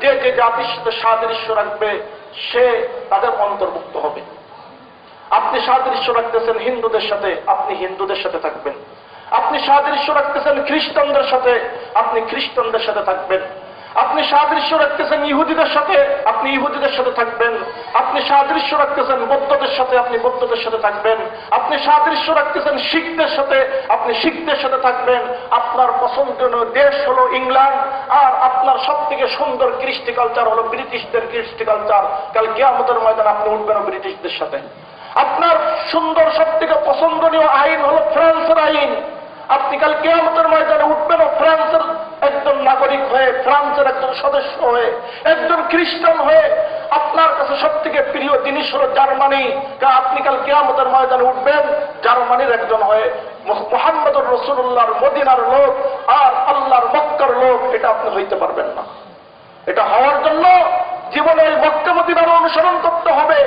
যে যে সাদৃশ্য রাখবে, সে তাদের অন্তর্ভুক্ত হবে। আপনি সাদৃশ্য রাখতেছেন হিন্দুদের সাথে, আপনি হিন্দুদের সাথে থাকবেন। আপনি সাদৃশ্য রাখতেছেন খ্রিস্টানদের সাথে, আপনি খ্রিস্টানদের সাথে থাকবেন। আপনি সাদৃশ্য রাখতেছেন ইহুদিদের সাথে, আপনি ইহুদিদের সাথে থাকবেন। আপনি সাদৃশ্য রাখতেছেন বৌদ্ধদের সাথে, আপনি বৌদ্ধদের সাথে থাকবেন। আপনি সাদৃশ্য রাখতেছেন শিখদের সাথে, আপনি শিখদের সাথে থাকবেন। আপনার পছন্দনীয় দেশ হলো ইংল্যান্ড, আর আপনার সব থেকে সুন্দর কৃষ্টি কালচার হলো ব্রিটিশদের কৃষ্টি কালচার কাল কেয়ামতের ময়দান আপনি উঠবেন ব্রিটিশদের সাথে। আপনার সুন্দর সব থেকে পছন্দনীয় আইন হলো ফ্রান্সের আইন। আপনি কাল কেয়ামতের ময়দানে উঠবেন ফ্রান্সের নাগরিক হয়ে, ফ্রান্সের একজন সদস্য হয়ে, একজন খ্রিস্টান হয়ে, আপনার কাছে সব থেকে প্রিয় জিনিস হলো জার্মানি। আপনি কাল কেয়ামতের ময়দানে উঠবেন, জার্মানির একজন হয়ে মোহাম্মদুর রসুল্লাহর মদিনার লোক আর আল্লাহর মক্কার লোক, এটা আপনি হইতে পারবেন না। এটা হওয়ার জন্য জীবনে এই মক্কা মদিনার অনুসরণ করতে হবে।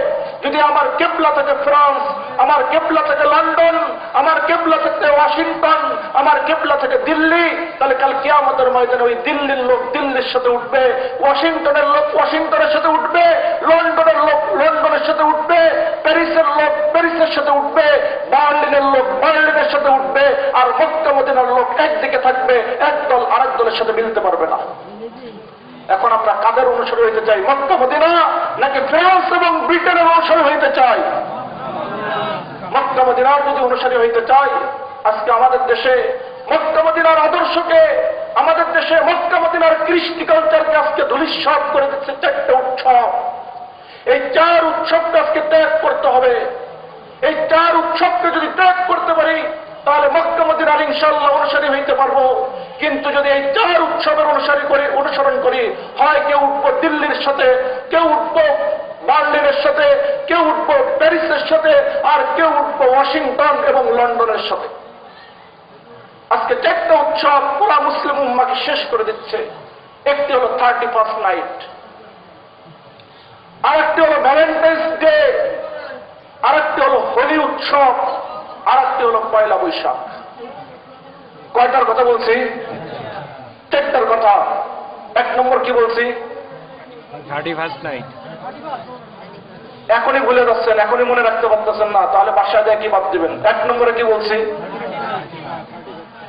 যদি আমার কেবলা থেকে ফ্রান্স, আমার কেবলা থেকে লন্ডন, আমার কেবলা থেকে ওয়াশিংটন, আমার কেবলা থেকে দিল্লি, তাহলে কাল কিয়ামতের ময়দানে ওই দিল্লির লোক দিল্লির সাথে উঠবে, ওয়াশিংটনের লোক ওয়াশিংটনের সাথে উঠবে, লন্ডনের লোক লন্ডনের সাথে উঠবে, প্যারিসের লোক প্যারিসের সাথে উঠবে, বার্লিনের লোক বার্লিনের সাথে উঠবে, আর মক্কা মদিনার লোক একদিকে থাকবে, একদল আরেক দলের সাথে মিলতে পারবে না। এখন আমরা কাদের অনুসরণ হইতে চাই? মক্কা, মদিনা, নাকি ফ্রান্স এবং ব্রিটেনের অনুসরণ হইতে চাই? মক্কা, মদিনার যদি অনুসারী হইতে চাই, আজকে আমাদের দেশে মক্কা, মদিনার আদর্শকে, আমাদের দেশে মক্কা, মদিনার কৃষ্টি কালচারকে আজকে ধুলিস্বাদ করে দিচ্ছে চারটে উৎসব। এই চার উৎসবকে আজকে ত্যাগ করতে হবে। এই চার উৎসবকে যদি ত্যাগ করতে পারি তাহলে মক্কা মদিনার ইনশাল্লাহ অনুসারী হইতে পারব। কিন্তু যদি এই চার উৎসবের অনুসারী করি, অনুসরণ করি, হয় কেউ উঠবো দিল্লির সাথে, কেউ উঠবো বার্লিনের সাথে, কেউ উঠবো প্যারিসের সাথে, আর কেউ উঠবো ওয়াশিংটন এবং লন্ডনের সাথে। আজকে চারটা উৎসব পুরা মুসলিম উম্মাকে শেষ করে দিচ্ছে। একটি হলো থার্টি ফার্স্ট নাইট। আরেকটি হলো ভ্যালেন্টাইন্স ডে। আরেকটি হলো হোলি উৎসব। আরেকটি হলো পয়লা বৈশাখ। কয়টার কথা বলছি? চারটার কথা। এক নম্বর কি বলছি? থার্টি ফার্স্ট নাইট এখনই ভুলে যাচ্ছেন এখনই মনে রাখতে পারতেছেন না তাহলে বাসায় দিয়ে কি বাদ দিবেন? এক নম্বরে কি বলছি?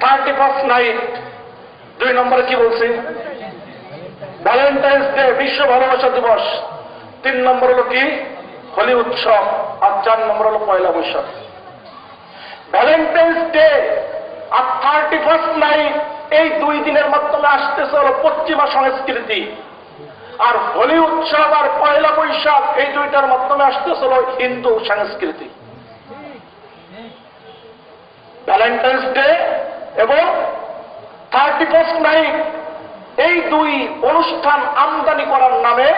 থার্টি ফার্স্ট নাইট দুই নম্বরে কি বলছি? ভ্যালেন্টাইন্স ডে বিশ্ব ভালোবাসা দিবস। তিন নম্বর হলো কি? হোলি উৎসব। আর চার নম্বর হলো পয়লা বৈশাখ। ভ্যালেন্টাইন্স ডে আর থার্টি ফার্স্ট নাইট এই দুই দিনের মাধ্যমে আসতেছে হলো পশ্চিমা সংস্কৃতি। আর হোলি উৎসব আর পয়লা বৈশাখ এই দুইটার মাধ্যমে আসতেছিল হিন্দু সংস্কৃতি। ভ্যালেন্টাইন্স ডে এবং থার্টি ফার্স্ট নাইট এই দুই অনুষ্ঠান আমদানি করার নামে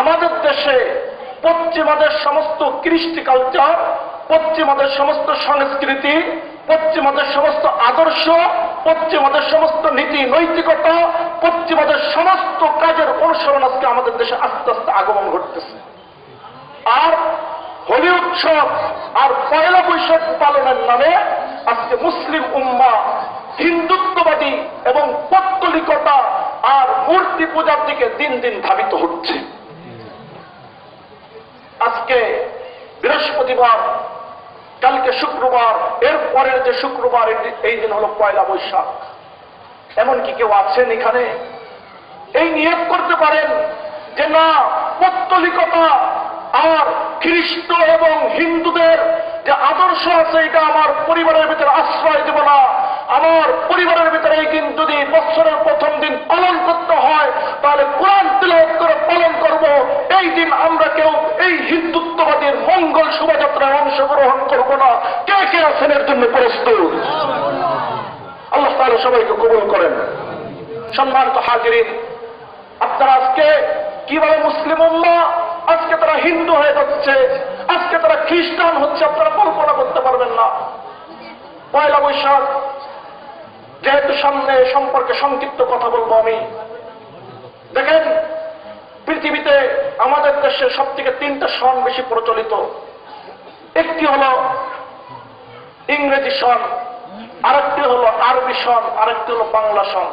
আমাদের দেশে পশ্চিমাদের সমস্ত কৃষ্টি কালচার পশ্চিমাদের সমস্ত সংস্কৃতি, পশ্চিমাদের সমস্ত আদর্শ, পশ্চিমাদের সমস্ত নীতি, নৈতিকতা, পশ্চিমাদের সমস্ত কাজের অনুসরণ আজকে আমাদের দেশে আস্তে আস্তে আগমন ঘটতেছে। আর হোলি উৎসব আর পয়লা বৈশাখ পালনের নামে আজকে মুসলিম উম্মা হিন্দুত্ববাদী এবং পত্তলিকতা আর মূর্তি পূজার দিকে দিন দিন ধাবিত হচ্ছে। আজকে বৃহস্পতিবার কালকে শুক্রবার এর পরের যে শুক্রবার, এই এই দিন হলো পয়লা বৈশাখ। এমনকি কেউ আছেন এখানে? এই নিয়োগ করতে পারেন যে না, পত্তলিকতা আর খ্রিস্ট এবং হিন্দুদের যে আদর্শ আছে, এটা আমার পরিবারের ভিতরে আশ্রয় দেব না। আমার পরিবারের ভিতরে এই দিন যদি বছরের প্রথম দিন পালন করতে হয়, তাহলে কোরআন তিলাওয়াত করে পালন করব। এই দিন আমরা কেউ এই হিন্দুত্ববাদীর মঙ্গল শোভাযাত্রায় অংশগ্রহণ করব না। কে কে আছেন এর জন্য প্রস্তুত? আল্লাহ তাহলে সবাইকে কবুল করেন। সম্মানিত হাজিরিন, আপনারা আজকে কীভাবে মুসলিম উম্মা? আজকে তারা হিন্দু হয়ে যাচ্ছে। আজকে তারা খ্রিস্টান হচ্ছে, আপনারা কল্পনা করতে পারবেন না। পয়লা বৈশাখ যেহেতু সামনে সম্পর্কে সংক্ষিপ্ত কথা বলব আমি। দেখেন, পৃথিবীতে আমাদের দেশে সব থেকে তিনটা সন বেশি প্রচলিত। একটি হলো ইংরেজি সন, আরেকটি হলো আরবি সন, আরেকটি হলো বাংলা সন।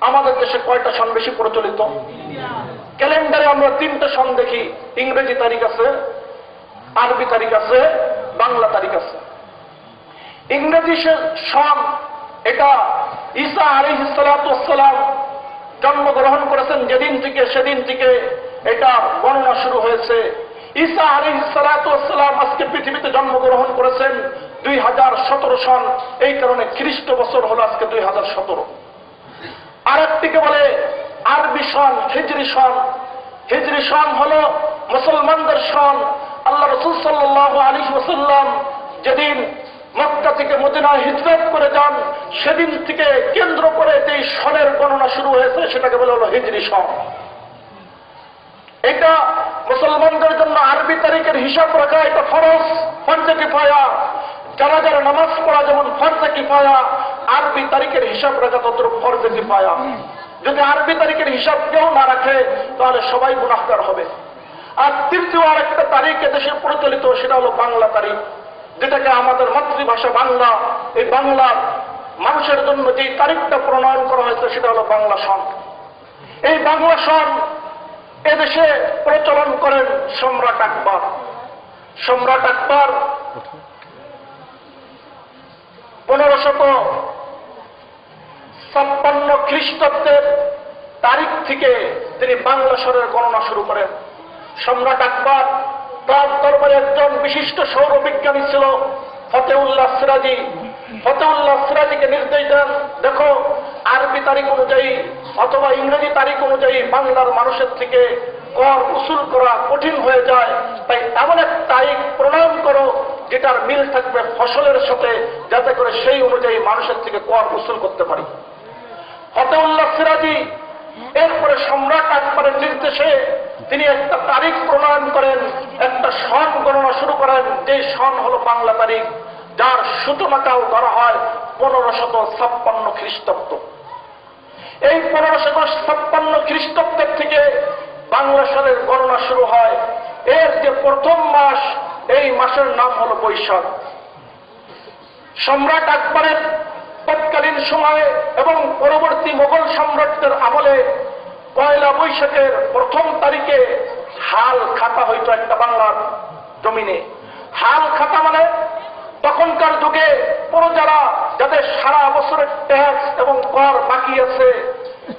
আমাদের দেশে কয়টা সন বেশি প্রচলিত? ক্যালেন্ডারে আমরা তিনটা সন দেখি। ইংরেজি তারিখ আছে, আরবি তারিখ আছে, বাংলা তারিখ আছে। ইংরেজি সন এটা ঈসা আলী সালাম জন্মগ্রহণ করেছেন যেদিন থেকে সেদিন থেকে এটা গণনা শুরু হয়েছে। ঈসা আলী সালাম আজকে পৃথিবীতে জন্মগ্রহণ করেছেন দুই হাজার সতেরো সন এই কারণে খ্রিস্ট বছর হলো আজকে দুই হাজার সতেরো। আরেকটিকে বলে আরবি সন হিজরি সন হিজরি সন হল মুসলমানদের সন আল্লাহ রসুল সাল্লাহ আলী ওসাল্লাম যেদিন মক্কা থেকে মদিনায় হিজরত করে যান। সেদিন থেকে কেন্দ্র করে যে সনের গণনা শুরু হয়েছে, সেটাকে বলে হলো হিজরি সন। এটা মুসলমানদের জন্য আরবি তারিখের হিসাব রাখা, এটা ফরজ, ফরজে কিফায়া। যারা যারা নামাজ পড়া, যেমন ফরজে কিফায়া, আরবি তারিখের হিসাব রাখা তত ফরজে কিফায়া। যদি আরবি তারিখের হিসাব কেউ না রাখে, তাহলে সবাই গুণাহগার হবে। আর তৃতীয় আরেকটা তারিখ এদেশে প্রচলিত, সেটা হলো বাংলা তারিখ। যেটাকে আমাদের মাতৃভাষা বাংলা। এই বাংলার মানুষের জন্য যে তারিখটা প্রণয়ন করা হয়েছে, সেটা হলো বাংলা সন। এই বাংলা সন এদেশে প্রচলন করেন সম্রাট আকবর। সম্রাট আকবর পনেরো শত ছাপ্পান্ন খ্রিস্টাব্দের তারিখ থেকে তিনি বাংলা স্বরের গণনা শুরু করেন। সম্রাট আকবর তার একজন বিশিষ্ট সৌর সৌরবিজ্ঞানী ছিল, ফতেউল্লাহ সিরাজি। ফতেউল্লাহ সিরাজিকে নির্দেশ দেন, দেখো, আরবি তারিখ অনুযায়ী অথবা ইংরেজি তারিখ অনুযায়ী বাংলার মানুষের থেকে কর উসুল করা কঠিন হয়ে যায়। তাই এমন এক তারিখ প্রণয়ন করো, যেটার মিল থাকবে ফসলের সাথে, যাতে করে সেই অনুযায়ী মানুষের থেকে কর উসুল করতে পারি। ফতেউল্লাহ সিরাজি এরপরে সম্রাট আকবরের নির্দেশে তিনি একটা তারিখ প্রণয়ন করেন, একটা সন গণনা শুরু করেন। যে সন হলো বাংলা তারিখ, যার সূচনাটাও ধরা হয় পনেরো শত ছাপ্পান্ন খ্রিস্টাব্দ। এই পনেরো শত ছাপ্পান্ন খ্রিস্টাব্দের থেকে বাংলা সালের গণনা শুরু হয়। এর যে প্রথম মাস, এই মাসের নাম হলো বৈশাখ। সম্রাট আকবরের তৎকালীন সময়ে এবং পরবর্তী মোগল সম্রাটদের আমলে পয়লা বৈশাখের প্রথম তারিখে হাল খাতা হইতো একটা বাংলার জমিনে। হাল খাতা মানে তখনকার যুগে প্রজারা যাদের সারা বছরের ট্যাক্স এবং কর বাকি আছে,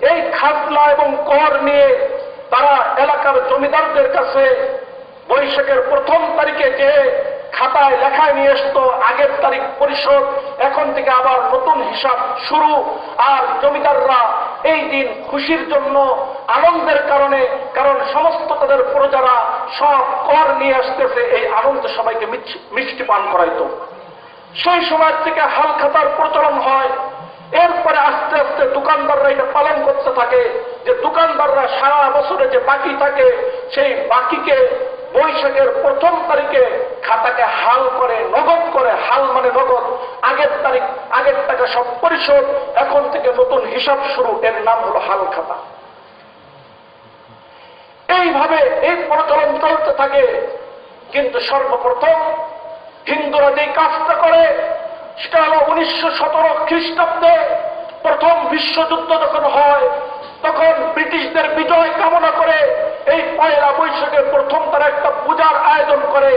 এই খাজনা এবং কর নিয়ে তারা এলাকার জমিদারদের কাছে বৈশাখের প্রথম তারিখে যে খাতায় লেখায় নিয়ে আসতো আগের তারিখ পরিশোধ, এখন থেকে আবার নতুন হিসাব শুরু। আর জমিদাররা এই দিন খুশির জন্য, আনন্দের কারণে, কারণ সমস্ত তাদের প্রজারা সব কর নিয়ে আসতেছে, এই আনন্দ সবাইকে মিষ্টি পান করাইতো। সেই সময় থেকে হাল খাতার প্রচলন হয়। এরপরে আস্তে আস্তে দোকানদাররা এটা পালন করতে থাকে, যে দোকানদাররা সারা বছরে যে বাকি থাকে, সেই বাকিকে বৈশাখের প্রথম তারিখে খাতাকে হাল করে নগদ করে, হাল মানে নগদ। আগের তারিখ, আগের টাকা সব পরিশোধ। এখন থেকে নতুন হিসাব শুরু, এর নাম হলো হাল খাতা। এইভাবে এই প্রচলন চলতে থাকে। কিন্তু সর্বপ্রথম হিন্দুরা যে কাজটা করে। সেটা হলো উনিশশো সতেরো খ্রিস্টাব্দে প্রথম বিশ্বযুদ্ধ যখন হয়, তখন ব্রিটিশদের বিজয় কামনা করে এই পয়লা বৈশাখের প্রথম তারা একটা পূজার আয়োজন করে।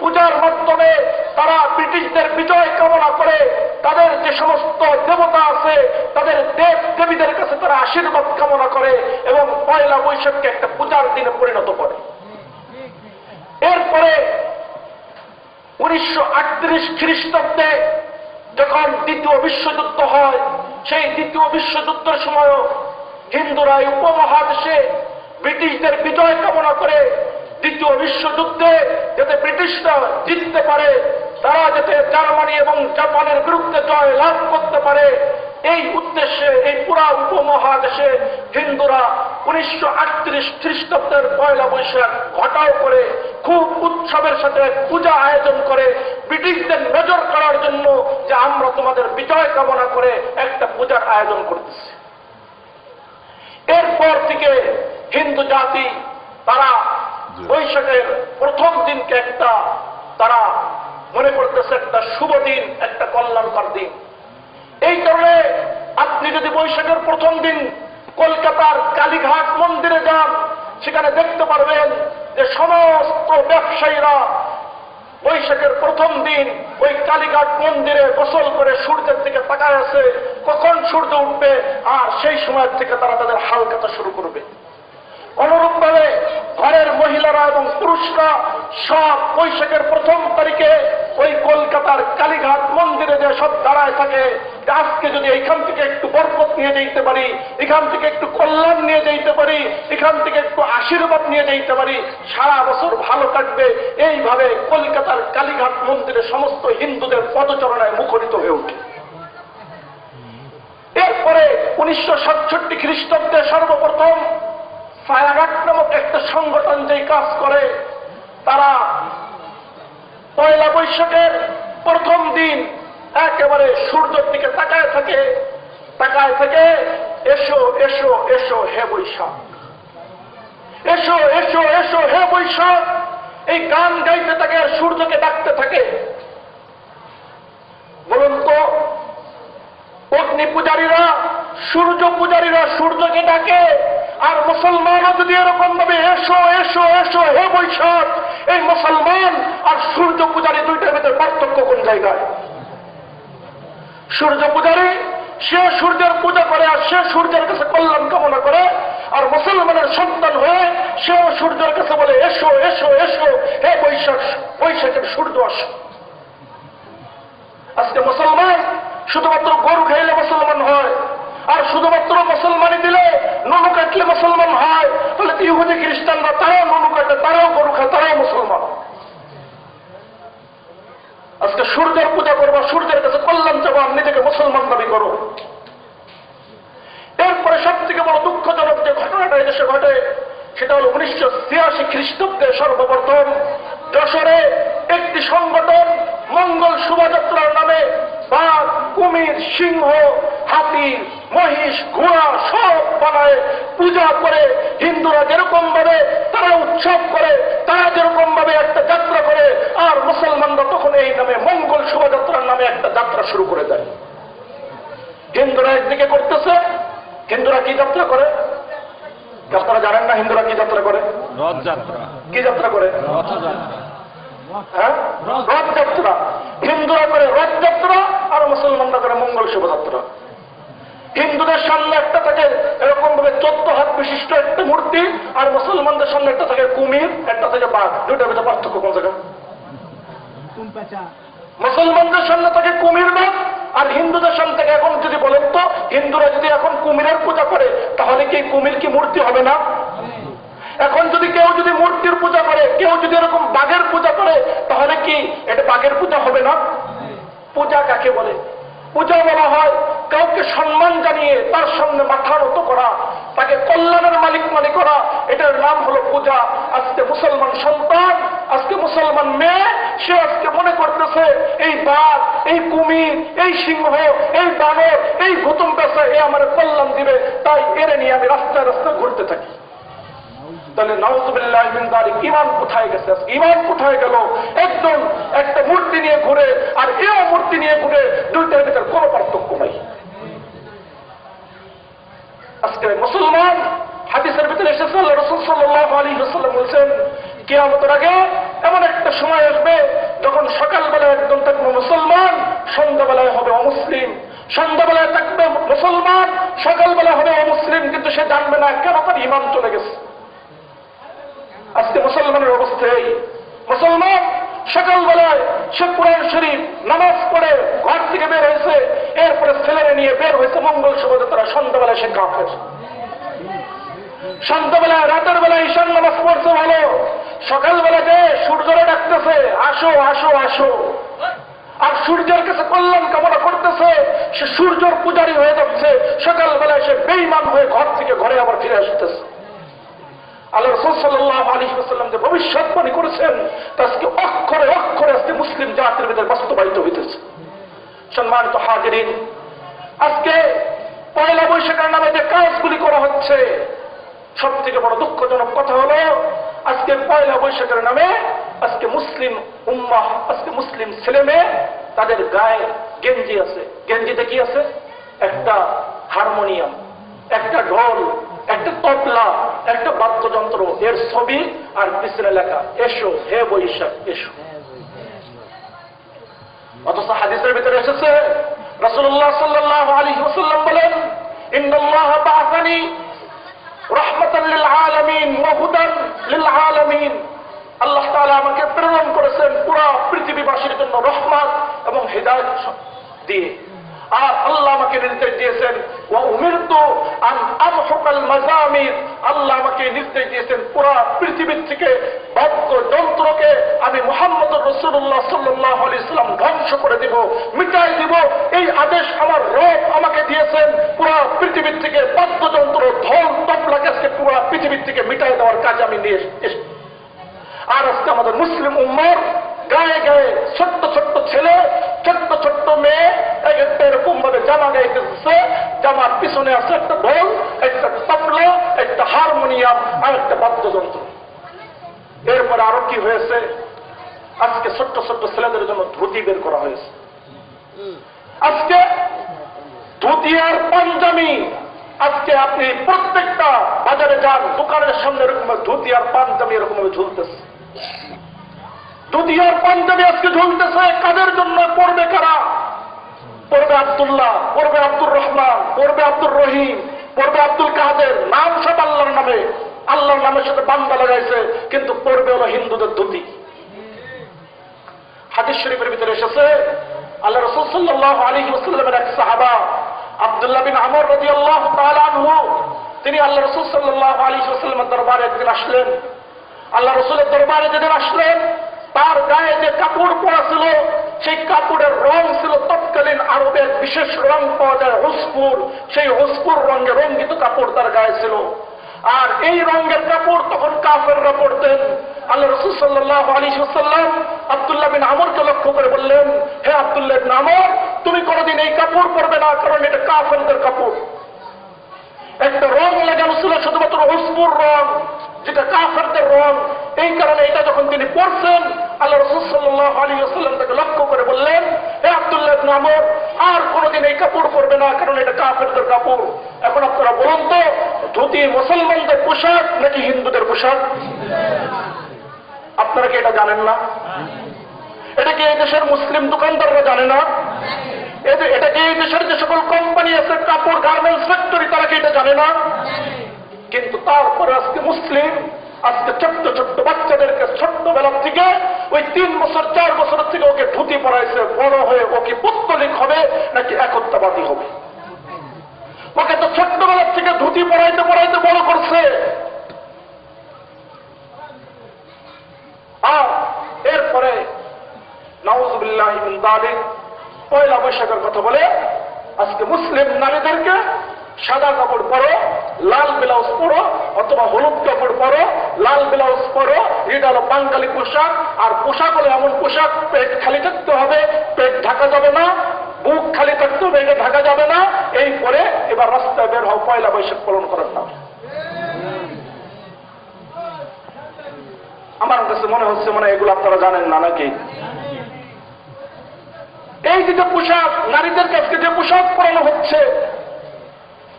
পূজার মাধ্যমে তারা ব্রিটিশদের বিজয় কামনা করে। তাদের যে সমস্ত দেবতা আছে, তাদের দেব দেবীদের কাছে তারা আশীর্বাদ কামনা করে এবং পয়লা বৈশাখকে একটা পূজার দিনে পরিণত করে। এরপরে উনিশশো আটত্রিশ খ্রিস্টাব্দে যখন দ্বিতীয় বিশ্বযুদ্ধ হয়, সেই দ্বিতীয় বিশ্বযুদ্ধের সময়ও হিন্দুরা উপমহাদেশে বিজয় কামনা করে দ্বিতীয় বিশ্বযুদ্ধে যাতে ব্রিটিশরা জিততে পারে, তারা যাতে জার্মানি এবং জাপানের বিরুদ্ধে জয় লাভ করতে পারে, এই উদ্দেশ্যে এই পুরা উপমহাদেশে হিন্দুরা উনিশশো আটত্রিশ খ্রিস্টাব্দের পয়লা বৈশাখ ঘটাও করে, খুব উৎসবের সাথে পূজা আয়োজন করে, ব্রিটিশদের নজর করার জন্য যে আমরা তোমাদের বিজয় কামনা করে একটা পূজার আয়োজন করতেছি। এরপর থেকে হিন্দু জাতি তারা বৈশাখের প্রথম দিনকে একটা তারা মনে করতেছে একটা শুভ দিন একটা কল্যাণকর দিন। এই কারণে আপনি যদি বৈশাখের প্রথম দিন কলকাতার কালীঘাট মন্দিরে যান সেখানে দেখতে পারবেন যে সমস্ত ব্যবসায়ীরা বৈশাখের প্রথম দিন ওই কালীঘাট মন্দিরে গোসল করে সূর্যের দিকে তাকায় আছে কখন সূর্য উঠবে আর সেই সময় থেকে তারা তাদের হালকাতা শুরু করবে। অনুরূপভাবে ঘরের মহিলারা এবং পুরুষরা সব বৈশাখের প্রথম তারিখে ওই কলকাতার কালীঘাট মন্দিরে যে সব দাঁড়ায় থাকে আজকে যদি এইখান থেকে একটু বরকত নিয়ে যেতে পারি, এখান থেকে একটু কল্যাণ নিয়ে যেতে পারি, এখান থেকে একটু আশীর্বাদ নিয়ে যেতে পারি, সারা বছর ভালো কাটবে। এইভাবে কলকাতার কালীঘাট মন্দিরে সমস্ত হিন্দুদের পদচরণায় মুখরিত হয়ে ওঠে এরপরে উনিশশো সাতষট্টি খ্রিস্টাব্দে সর্বপ্রথম ফায়াঘাট নামক একটা সংগঠন যেই কাজ করে, তারা পয়লা বৈশাখের প্রথম দিন একেবারে সূর্যের দিকে তাকায় থাকে তাকায় থাকে এসো এসো এসো, হে বৈশাখ। এসো এসো এসো, হে বৈশাখ। এই গান গাইতে থাকে আর সূর্যকে ডাকতে থাকে। বলুন তো, অগ্নি পূজারীরা, সূর্য পূজারীরা সূর্যকে ডাকে। আর মুসলমানও যদি এরকম ভাবে এসো এসো এসো, হে বৈশাখ, এই মুসলমান আর সূর্য পূজারী দুইটার ভিতরে পার্থক্য কোন জায়গায়? সূর্য পূজারী, সে সূর্যের পূজা করে আর সে সূর্যের কাছে কল্যাণ কামনা করে, আর মুসলমানের সন্তান হয়ে সেও সূর্যের কাছে বলে, এসো এসো এসো, হে বৈশাখ, বৈশাখের সূর্য আসো। আজকে মুসলমান শুধুমাত্র গরু খাইলে মুসলমান হয় আর শুধুমাত্র মুসলমানি দিলে নুনু কাটলে মুসলমান হয়। তাহলে ইহুদি, খ্রিস্টানরা, তারাও নুনু কাটে, তারাও গরু খায়, তারাও মুসলমান। আজকে সূর্যের পূজা করব, সূর্যের কাছে কল্যাণ চাবো নিজেকে মুসলমান দাবি করো। এরপরে সব থেকে বড় দুঃখজনক যে ঘটনাটা এই দেশে ঘটে, সেটা হল উনিশশো ছিয়াশি খ্রিস্টাব্দে সর্বপ্রথম যশোরে একটি সংগঠন মঙ্গল শোভাযাত্রার নামে বাঘ, কুমির, সিংহ, হাতি মহিষ ঘোড়া সব বানায় পূজা করে। হিন্দুরা যেরকম ভাবে তারা উৎসব করে তারা যেরকম ভাবে একটা যাত্রা করে আর মুসলমানরা তখন এই নামে মঙ্গল শোভাযাত্রার নামে একটা যাত্রা শুরু করে দেয়। হিন্দুরা একদিকে করতেছে হিন্দুরা কি যাত্রা করে? আপনারা জানেন না হিন্দুরা কি যাত্রা করে? রথযাত্রা। কি যাত্রা করে? রথযাত্রা। হ্যাঁ রথযাত্রা। হিন্দুরা করে রথযাত্রা আর মুসলমানরা করে মঙ্গল শোভাযাত্রা। হিন্দুদের সামনে একটা থাকে এরকম ভাবে চোদ্দ হাত বিশিষ্ট একটা মূর্তি, আর মুসলমানদের সামনে একটা থাকে কুমির, একটা থাকে বাঘ। দুইটার ভিতরে পার্থক্য কোন জায়গায়? মুসলমানদের সামনে থাকে কুমির বাঘ, আর হিন্দুদের সামনে থেকে এখন যদি বলেন তো, হিন্দুরা যদি এখন কুমিরের পূজা করে, তাহলে কি কুমির কি মূর্তি হবে না? এখন যদি কেউ যদি মূর্তির পূজা করে, কেউ যদি এরকম বাঘের পূজা করে, তাহলে কি এটা বাঘের পূজা হবে না? পূজা কাকে বলে? পূজা বলা হয়, কাউকে সম্মান জানিয়ে তার সামনে মাথা নত করা, তাকে কল্যাণের মালিক মালিক করা, এটার নাম হলো পূজা। আজকে মুসলমান সন্তান, আজকে মুসলমান মেয়ে, সে আজকে মনে করতেছে, এই বাঘ, এই কুমির, এই সিংহ, এই বানর, এই ভূতম পেশা এ আমার কল্যাণ দিবে, তাই এরে নিয়ে আমি রাস্তায় রাস্তায় ঘুরতে থাকি। তাহলে নাউজুবিল্লাহ মিন ইমান কোথায় গেছে? ইমান কোথায় গেল? একজন একটা মূর্তি নিয়ে ঘুরে আর এও মূর্তি নিয়ে ঘুরে দুইটার ভিতরে কোনো পার্থক্য নাই। আজকে মুসলমান হাদিসের ভিতরে এসেছে, আল্লাহ রসুল সাল্লাহ আলী হাসাল্লাম বলছেন, কেয়ামতের আগে এমন একটা সময় আসবে যখন সকালবেলায় একজন থাকবে মুসলমান, সন্ধ্যাবেলায় হবে অমুসলিম সন্ধ্যাবেলায় থাকবে মুসলমান সকালবেলা হবে অমুসলিম কিন্তু সে জানবে না কেন তার ইমান চলে গেছে। আজকে মুসলমানের অবস্থা এই। মুসলমান সকালবেলায় সে কোরআন শরীফ নামাজ পড়ে ঘর থেকে বের হয়েছে, এরপরে ছেলেরে নিয়ে বের হয়েছে, মঙ্গল শোভাযাত্রা সন্ধ্যাবেলায় সে কাফের সন্ধ্যাবেলায়, রাতের বেলায় ঈশান নামাজ পড়ছে ভালো। সকালবেলা যে সূর্যরা ডাকতেছে, আসো আসো আসো। আর সূর্যের কাছে কল্যাণ কামনা করতেছে, সে সূর্যর পূজারী হয়ে যাচ্ছে। সকালবেলায় সে বেইমান হয়ে ঘর থেকে ঘরে আবার ফিরে আসতেছে। আল্লাহ রসুল সাল্লাহ আলী সাল্লাম যে ভবিষ্যৎবাণী করেছেন, তা আজকে অক্ষরে অক্ষরে আজকে মুসলিম জাতির ভিতরে বাস্তবায়িত হইতেছে। সম্মানিত হাজিরিন, আজকে পয়লা বৈশাখের নামে যে কাজগুলি করা হচ্ছে সব থেকে বড় দুঃখজনক কথা হলো, আজকে পয়লা বৈশাখের নামে আজকে মুসলিম উম্মাহ, আজকে মুসলিম ছেলে মেয়ে, তাদের গায়ে গেঞ্জি আছে। গেঞ্জিতে কি আছে? একটা হারমোনিয়াম, একটা ঢোল একটা তবলা, একটা বাদ্যযন্ত্র, এর ছবি আর পিছনে লেখা, এসো, হে বৈশাখ, এসো। অথচ হাদিসের ভিতরে এসেছে, রাসূলুল্লাহ সাল্লাল্লাহু আলাইহি ওয়াসাল্লাম বলেন, ইন্নাল্লাহ বাআসানি রাহমাতাল লিল আলামিন ওয়া লিল আলামিন। আল্লাহ তাআলা আমাকে প্রেরণ করেছেন পুরো পৃথিবীবাসীর জন্য রহমত এবং হেদায়েত দিয়ে। আল্লাহ আমাকে নির্দেশ দিয়েছেন, ওয়া উমিরতু আন আমহুকাল মাজামির। আল্লাহ আমাকে নির্দেশ দিয়েছেন, পুরো পৃথিবীর থেকে বাদ্য যন্ত্রকে আমি মুহাম্মদ রাসূলুল্লাহ সাল্লাল্লাহু আলাইহি সাল্লাম ধ্বংস করে দিব, মিটাই দিব। এই আদেশ আমার রব আমাকে দিয়েছেন, পুরো পৃথিবীর থেকে বাদ্যযন্ত্র ঢোল তবলাকে আজকে পুরো পৃথিবীর থেকে মিটাই দেওয়ার কাজ আমি নিয়ে আর আজকে আমাদের মুসলিম উম্মর গায়ে গায়ে ছোট্ট ছোট্ট ছেলে, ছোট্ট ছোট্ট মেয়ে এরকম ভাবে জামা গাইতেছে জামার পিছনে আছে একটা ঢোল, একটা তবলা, একটা হারমোনিয়াম আর একটা বাদ্যযন্ত্র। এরপরে আরও কি হয়েছে? আজকে ছোট্ট ছোট্ট ছেলেদের জন্য ধুতি বের করা হয়েছে। আজকে ধুতি আর পাঞ্জামি। আজকে আপনি প্রত্যেকটা বাজারে যান, দোকানের সামনে এরকম ধুতি আর পাঞ্জামি এরকম ঝুলতেছে। আর পাঞ্জাবি আজকে ঝুলতেছে। কাদের জন্য? পড়বে কারা? পড়বে আব্দুল্লাহ, পড়বে আব্দুর রহমান, পড়বে আব্দুর রহিম, পড়বে আব্দুল কাদের। নাম সব আল্লাহর নামে। আল্লাহর নামের সাথে বান্দা লাগাইছে, কিন্তু পড়বে হলো হিন্দুদের ধুতি। হাদিস শরীফের ভিতরে এসেছে আল্লাহ রসুল সাল্লাহ আলী ওসাল্লামের এক সাহাবা, আবদুল্লাহ বিন আমর রদি আল্লাহ তিনি আল্লাহ রসুল সাল্লাহ আলী ওসাল্লামের দরবারে একদিন আসলেন। আল্লাহ রসুলের দরবারে যেদিন আসলেন তার গায়ে যে কাপড় পরা ছিল, সেই কাপড়ের রং ছিল তৎকালীন আরবের বিশেষ রং পাওয়া যায় হসপুর সেই হসপুর রঙে রঙ্গিত কাপড় তার গায়ে ছিল। আর এই রঙের কাপড় তখন কাফেররা পড়তেন আল্লাহ রসুল সাল্লাহ আলী সাল্লাম আবদুল্লাহ বিন আমরকে লক্ষ্য করে বললেন, হে আবদুল্লাহ বিন আমর, তুমি কোনোদিন এই কাপড় পরবে না, কারণ এটা কাফেরদের কাপড়। একটা রং লাগানো ছিল শুধুমাত্র হসপুর রং, যেটা কাফেরদের রং। এই কারণে এটা যখন তিনি পড়ছেন, আল্লাহ রসুল সাল্লাহ আলী আসাল্লাম তাকে লক্ষ্য করে বললেন, হে আবদুল্লাহ ইবনে আমর, আর কোনোদিন এই কাপড় পরবে না, কারণ এটা কাফেরদের কাপড়। এখন আপনারা বলুন তো, ধুতি মুসলমানদের পোশাক নাকি হিন্দুদের পোশাক? আপনারা কি এটা জানেন না? এটা কি এই দেশের মুসলিম দোকানদাররা জানে না? এদের- এটা কি এই দেশের যে সকল কোম্পানি আছে, কাপড় গার্মেন্টস ফ্যাক্টরি তারা কি এটা জানে না? কিন্তু তারপরে আজকে মুসলিম, আজকে ছোট্ট ছোট্ট বাচ্চাদেরকে ছোট্টবেলার থেকে ওই তিন বছর, চার বছর থেকে ওকে ধুতি পড়াইছে বড় হয়ে ও কি পুত্তলিক হবে নাকি একত্রবাদী হবে? ওকে তো ছোট্টবেলার থেকে ধুতি পড়াইতে পড়াইতে বড় করছে। আর এরপরে দালিক পয়লা বৈশাখের কথা বলে আজকে মুসলিম নারীদেরকে সাদা কাপড় পরো, লাল ব্লাউজ পরো, অথবা হলুদ কাপড় পরো, লাল ব্লাউজ পরো, এটা হলো বাঙালি পোশাক, আর পোশাক হলো এমন পোশাক, পেট খালি থাকতে হবে, পেট ঢাকা যাবে না, বুক খালি থাকতে হবে, এটা ঢাকা যাবে না, এই পরে এবার রাস্তায় বের হও, পয়লা বৈশাখ পালন করার নাম। আমার কাছে মনে হচ্ছে মানে এগুলো আপনারা জানেন না নাকি? এই যে পোশাক নারীদের কাছে যে পোশাক পরানো হচ্ছে,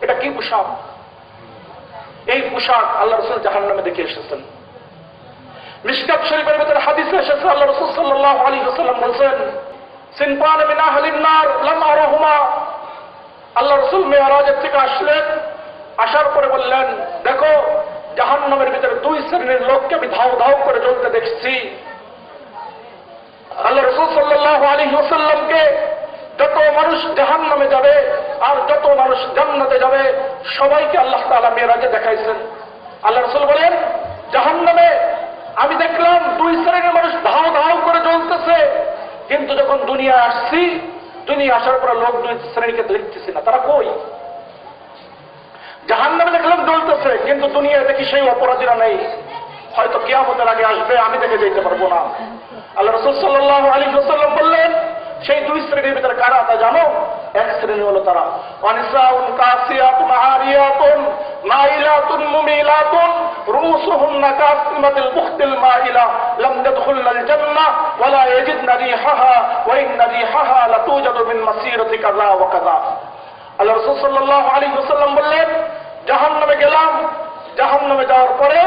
এটা কি পোশাক? এই পোশাক আল্লাহ রসুল জাহান নামে দেখে এসেছেন। মিসকাত শরীফের ভিতরে হাদিসে এসেছে, আল্লাহ রসুল সাল্লাহ আলী হাসাল্লাম বলছেন সিনপান মিনা হালিনার লামা রহুমা আল্লাহ রসুল মেয়ারাজের থেকে আসলেন, আসার পরে বললেন, দেখো জাহান নামের ভিতরে দুই শ্রেণির লোককে আমি ধাও ধাও করে জ্বলতে দেখছি। আল্লাহ রসুল সাল্লাহ আলী ওসাল্লামকে যত মানুষ জাহান নামে যাবে আর যত মানুষ জান্নাতে যাবে, সবাইকে আল্লাহ তালা মেয়েরাজে দেখাইছেন। আল্লাহ রসুল বলেন জাহান নামে আমি দেখলাম দুই শ্রেণির মানুষ ধাও ধাও করে জ্বলতেছে। কিন্তু যখন দুনিয়া আসছি দুনিয়া আসার পর লোক দুই শ্রেণীকে দেখতেছি না। তারা কই? জাহান নামে দেখলাম জ্বলতেছে, কিন্তু দুনিয়া দেখি সেই অপরাধীরা নেই। হয়তো কিয়ামতের আগে আসবে, আমি দেখে যেতে পারব না। আল্লাহ রসুল সাল্লাহ আলী রসাল্লাম বললেন, সেই দুই শ্রেণির ভিতরে কারা তা জানো? এক শ্রেণি হলো তারা। অনিসাউন কাসিয়াতুন আরিয়াতুন নাইলাতুন মুমিলাতুন রুসুহুন্না কাসিমাতিল মুখতিল মাইলা, লাম তাদখুলনাল জান্নাহ ওয়ালা ইয়াজিদনা রিহাহা, ওয়া ইন্না রিহাহা লাতুজাদু মিন মাসিরাতি কাযা ওয়া কাযা। আল্লাহ রাসূল সাল্লাল্লাহু আলাইহি ওয়াসাল্লাম বললেন, জাহান্নামে গেলাম, জাহান্নামে যাওয়ার পরে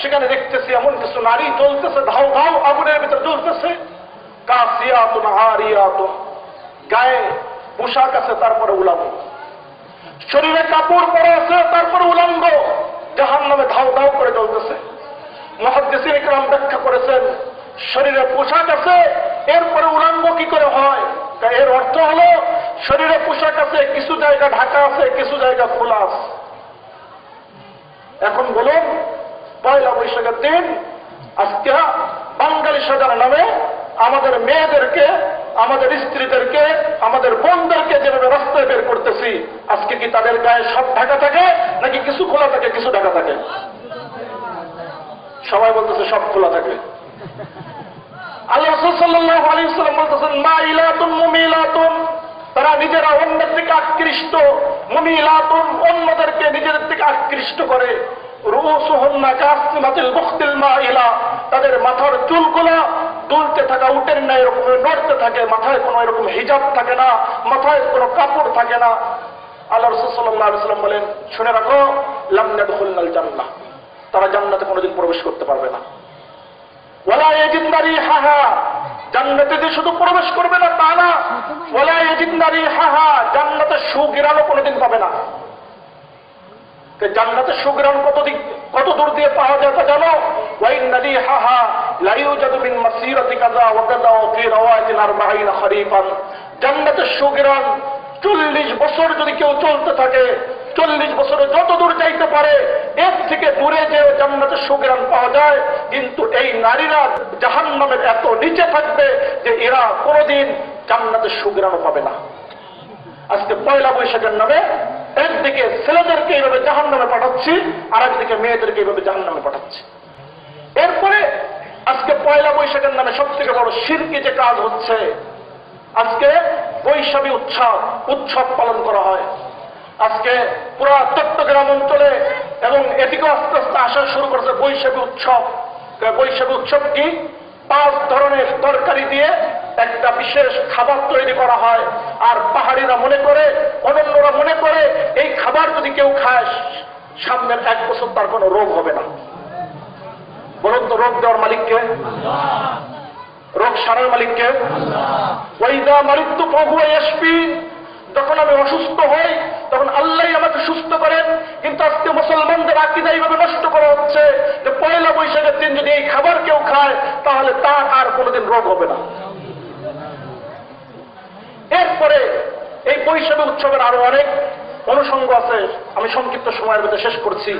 সেখানে দেখতেছি এমন কিছু নারী চলতেছে, ধাও ধাও আগুনের ভিতরে চলতেছে গায়ে পোশাক আছে, তারপরে উলাঙ্গ। শরীরে কাপড় পরে আছে, তারপরে উলঙ্গ। জাহান নামে ধাও ধাও করে চলতেছে মহাদ্দেশির ইকরাম ব্যাখ্যা করেছেন, শরীরে পোশাক আছে, এরপরে উলঙ্গ কি করে হয়? তা এর অর্থ হলো, শরীরে পোশাক আছে, কিছু জায়গা ঢাকা আছে, কিছু জায়গা খোলা আছে। এখন বলুন পয়লা বৈশাখের দিন আজকে বাঙালি সাজার নামে আমাদের মেয়েদেরকে, আমাদের স্ত্রীদেরকে, আমাদের বোনদেরকে যেভাবে রাস্তায় বের করতেছি, আজকে কি তাদের গায়ে সব ঢাকা থাকে নাকি কিছু খোলা থাকে, কিছু ঢাকা থাকে? সবাই বলতেছে সব খোলা থাকে। আল্লাহ বলতেছেন মা ইলাতুন মুমিলাতুন। তারা নিজেরা অন্যের থেকে আকৃষ্ট। মুমিলাতুন অন্যদেরকে নিজেদের থেকে আকৃষ্ট করে। তাদের মাথার চুলগুলা দুলতে থাকা, উটের না এরকম নড়তে থাকে, মাথায় কোনো এরকম হিজাব থাকে না, মাথায় কোনো কাপড় থাকে না। আল্লাহ রসুল সাল্লাহ আলি বলেন, শুনে রাখো লামনাদুল জান্নাহ। তারা জান্নাতে কোনোদিন প্রবেশ করতে পারবে না। ওলা হাহা জান্নাতে শুধু প্রবেশ করবে না, তা না। ওলা হাহা জান্নাতে কোনোদিন পাবে না। তো জান্নাতে সুগিরান কত দিক, কত দূর দিয়ে পাওয়া যায় তা জানো? নদী হাহা লাইউ জাদুবিন মাসিরাতি কাজা আরবাঈন খরিফান। জান্নাতে সুগিরান চল্লিশ বছর যদি কেউ চলতে থাকে, চল্লিশ বছরে যত দূর যাইতে পারে, এর থেকে দূরে যে জান্নাতে সুগ্রাম পাওয়া যায়, কিন্তু এই নারীরা জাহান নামের এত নিচে থাকবে যে এরা কোনোদিন জান্নাতে সুগ্রাম পাবে না। আজকে পয়লা বৈশাখের নামে একদিকে ছেলেদেরকে এইভাবে জাহান নামে পাঠাচ্ছি আর একদিকে মেয়েদেরকে এইভাবে জাহান নামে পাঠাচ্ছি। এরপরে আজকে পয়লা বৈশাখের নামে সব থেকে বড় শিরকি যে কাজ হচ্ছে, আজকে বৈশাখী উৎসব উৎসব পালন করা হয়। আজকে পুরো চট্টগ্রাম অঞ্চলে এবং এদিকে আস্তে আস্তে আসা শুরু করেছে বৈশাখী উৎসব। বৈশাখী উৎসব কি? পাঁচ ধরনের তরকারি দিয়ে একটা বিশেষ খাবার তৈরি করা হয়। আর পাহাড়িরা মনে করে, অনন্যরা মনে করে, এই খাবার যদি কেউ খায়, সামনের এক বছর তার কোনো রোগ হবে না। বলুন তো, রোগ দেওয়ার মালিককে রোগ সারার মালিককে ওইদা মারিত্য প্রভু এসপি, যখন আমি অসুস্থ হই, তখন আল্লাহ আমাকে সুস্থ করেন। কিন্তু আজকে মুসলমানদের আকিদা এইভাবে নষ্ট করা হচ্ছে যে পয়লা বৈশাখের দিন যদি এই খাবার কেউ খায়, তাহলে তার আর কোনোদিন রোগ হবে না। এরপরে এই বৈশাখী উৎসবের আরও অনেক অনুষঙ্গ আছে। আমি সংক্ষিপ্ত সময়ের মধ্যে শেষ করছি।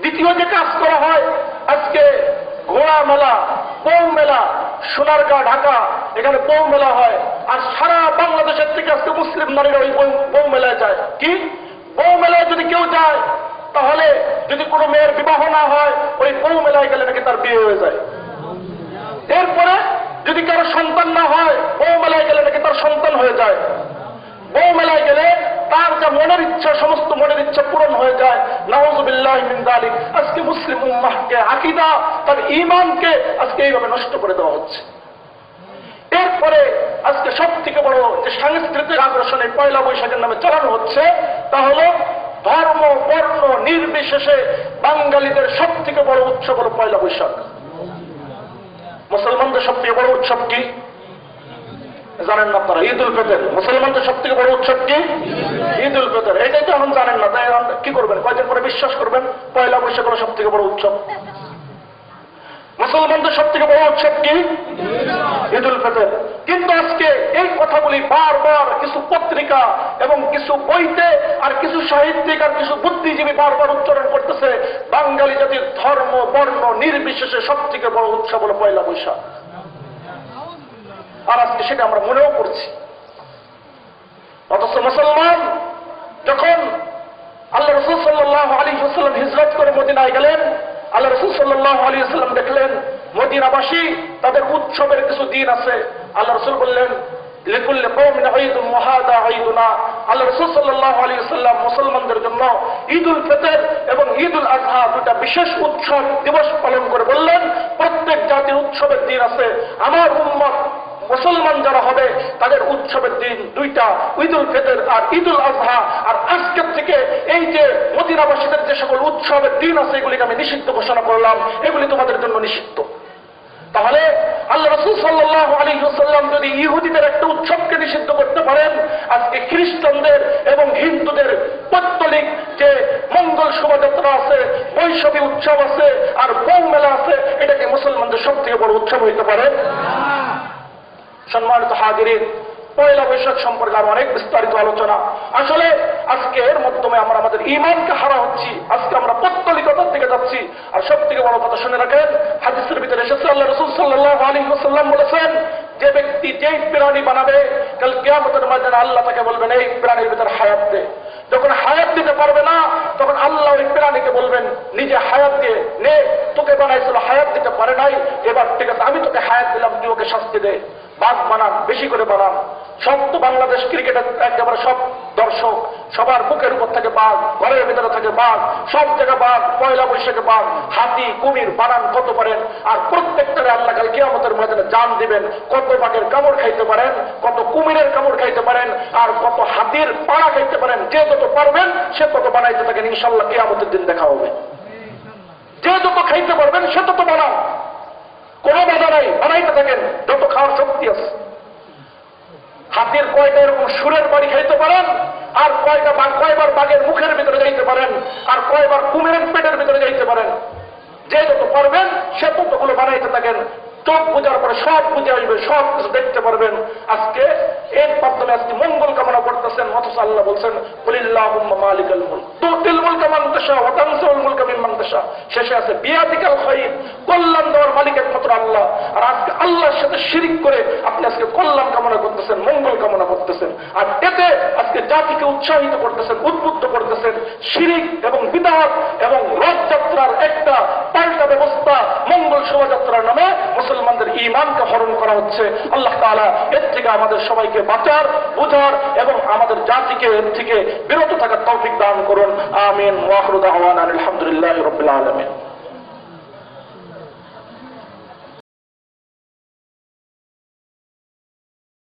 দ্বিতীয় যে কাজ করা হয়, আজকে ঘোড়া মেলা পৌ মেলা, সোনারগাঁ, ঢাকা, এখানে পৌ মেলা হয়। আর সারা বাংলাদেশের থেকে আজকে মুসলিম নারীরা ওই পৌ- মেলায় যায়। কি? পৌ মেলায় যদি কেউ যায়, তাহলে যদি কোনো মেয়ের বিবাহ না হয়, ওই পৌ মেলায় গেলে নাকি তার বিয়ে হয়ে যায়। এরপরে যদি কারও সন্তান না হয়, বউ মেলায় গেলে নাকি তার সন্তান হয়ে যায়। বউ মেলায় গেলে তার যা মনের ইচ্ছা, সমস্ত মনের ইচ্ছা পূরণ হয়ে যায়। নওয়াজুবিল্লাহ যালিক আজকে মুসলিম উম্মাহকে আকীদা, তার ইমানকে আজকে এইভাবে নষ্ট করে দেওয়া হচ্ছে। এরপরে আজকে সব থেকে বড় যে সাংস্কৃতিক আগ্রাসনে পয়লা বৈশাখের নামে চালানো হচ্ছে, তা হলো ধর্ম, বর্ণ, নির্বিশেষে বাঙালিদের সব থেকে বড় উৎসব হলো পয়লা বৈশাখ। মুসলমানদের সব থেকে বড় উৎসব কি? জানেন না আপনারা ঈদ উল ফেতের। মুসলমানদের সব থেকে বড় উৎসব কি? ঈদ উল ফেতের। এটাই তো এখন জানেন না। তাই কি করবেন? কয়দিন পরে বিশ্বাস করবেন? পয়লা বৈশাখ হলো সব থেকে বড় উৎসব। মুসলমানদের সব থেকে বড় উৎসব কি? ঈদ উল ফিতর। কিন্তু আজকে এই কথাগুলি বারবার কিছু পত্রিকা এবং কিছু বইতে আর কিছু সাহিত্যিক আর কিছু বুদ্ধিজীবী বারবার উচ্চারণ করতেছে, বাঙালি জাতির ধর্ম, বর্ণ নির্বিশেষে সব থেকে বড় উৎসব হলো পয়লা বৈশাখ। আর আজকে সেটা আমরা মনেও করছি। অথচ মুসলমান যখন আল্লাহ রসুল সাল্লাহ আলী সাল্লাম হিজরত করে মদিনায় গেলেন আল্লাহ রসুল সাল্লাহ আলী দেখলেন, মদিনাবাসী, তাদের উৎসবের কিছু দিন আছে। আল্লাহ রসুল বললেন আল্লাহ মুসলমানদের জন্য এবং দুটা বিশেষ উৎসব, দিবস পালন করে বললেন, প্রত্যেক জাতির উৎসবের দিন আছে। আমার উম্মত মুসলমান যারা হবে, তাদের উৎসবের দিন দুইটা, ঈদুল ফেতের আর ঈদুল আজহা। আর আজকের থেকে এই যে মদিনাবাসীদের যে সকল উৎসবের দিন আছে, এগুলিকে আমি নিষিদ্ধ ঘোষণা করলাম। এগুলি তোমাদের জন্য নিষিদ্ধ। তাহলে আল্লাহ রসুল সাল্লাহ আলী সাল্লাম যদি ইহুদিদের একটা উৎসবকে নিষিদ্ধ করতে পারেন, আজকে খ্রিস্টানদের এবং হিন্দুদের পত্তলিক যে মঙ্গল শোভাযাত্রা আছে, বৈশাখী উৎসব আছে, আর বৌ মেলা আছে, এটাকে মুসলমানদের সব থেকে বড় উৎসব হইতে পারে। সম্মানিত হাজিরিন, পয়লা বৈশাখ সম্পর্কে আরও অনেক বিস্তারিত আলোচনা। আসলে আজকে এর মাধ্যমে আমরা আমাদের ইমানকে হারা হচ্ছি। আজকে আমরা পত্তলিকতার দিকে যাচ্ছি। আর সব থেকে বড় কথা শুনে রাখেন, হাদিসের ভিতরে এসেছে, আল্লাহ রসুল সাল্লাহ আলী সাল্লাম বলেছেন, যে ব্যক্তি যেই প্রাণী বানাবে, কাল কেয়ামতের ময়দানে আল্লাহ তাকে বলবেন, এই প্রাণীর ভিতরে হায়াত দে। যখন হায়াত দিতে পারবে না, তখন আল্লাহ ওই প্রাণীকে বলবেন, নিজে হায়াত দিয়ে নে, তোকে বানাইছিল, হায়াত দিতে পারে নাই, এবার ঠিক আছে, আমি তোকে হায়াত দিলাম, তুই ওকে শাস্তি দে। বাঘ বানান বেশি করে বানান সব তো বাংলাদেশ ক্রিকেটের একেবারে সব দর্শক, সবার বুকের উপর থাকে বাঘ, ঘরের ভিতরে থাকে বাঘ, সব জায়গায় বাঘ, পয়লা বৈশাখে বাঘ, হাতি, কুমির, বানান কত পারেন, আর প্রত্যেকটারে আল্লাহ কাল কিয়ামতের ময়দানে জান দিবেন, কত বাঘের কামড় খাইতে পারেন, কত কুমিরের কামড় খাইতে পারেন, আর কত হাতির পাড়া খাইতে পারেন, যে যত পারবেন, সে তত বানাইতে থাকেন ইনশাল্লাহ কিয়ামতের দিন দেখা হবে। যে যত খাইতে পারবেন, সে তত বানান কোনো বাধা নাই, বানাইতে থাকেন। যত খাওয়ার শক্তি আছে। হাতির কয়টা এরকম সুরের বাড়ি খাইতে পারেন, আর কয়টা বা কয়বার বাঘের মুখের ভিতরে যাইতে পারেন, আর কয়বার কুমিরের পেটের ভিতরে যাইতে পারেন। যে যত পারবেন, সে ততগুলো বানাইতে থাকেন। চোখ বুঝার পরে সব বুঝে আসবে, সব কিছু দেখতে পারবেন। আজকে এর মাধ্যমে আজকে মঙ্গল কামনা করতেছেন, অথচ আল্লাহ বলছেন মালিকাল মুলক। তুতিল মুলকা মান তাশা, ওয়া তানসুল মুলকা তাশা শেষে আছে বিয়াদিকাল খায়র কল্যাণ দেওয়ার মালিক একমাত্র আল্লাহ। আর আজকে আল্লাহর সাথে শিরিক করে আপনি আজকে কল্যাণ কামনা করতেছেন, মঙ্গল কামনা করতেছেন। আর এতে আজকে জাতিকে উৎসাহিত করতেছেন, উদ্বুদ্ধ করতেছেন। শিরিক এবং বিদাত এবং রথযাত্রার একটা পাল্টা ব্যবস্থা মঙ্গল শোভাযাত্রার নামে মুসলমানদের ইমানকে হরণ করা হচ্ছে। আল্লাহ তাআলা এর থেকে আমাদের সবাইকে বাঁচার, বুঝার এবং আমাদের জাতিকে এর থেকে বিরত থাকার তৌফিক দান করুন। আমিন। ওয়াহরুদ আহওয়ান আলহামদুলিল্লাহ রবিল আলমিন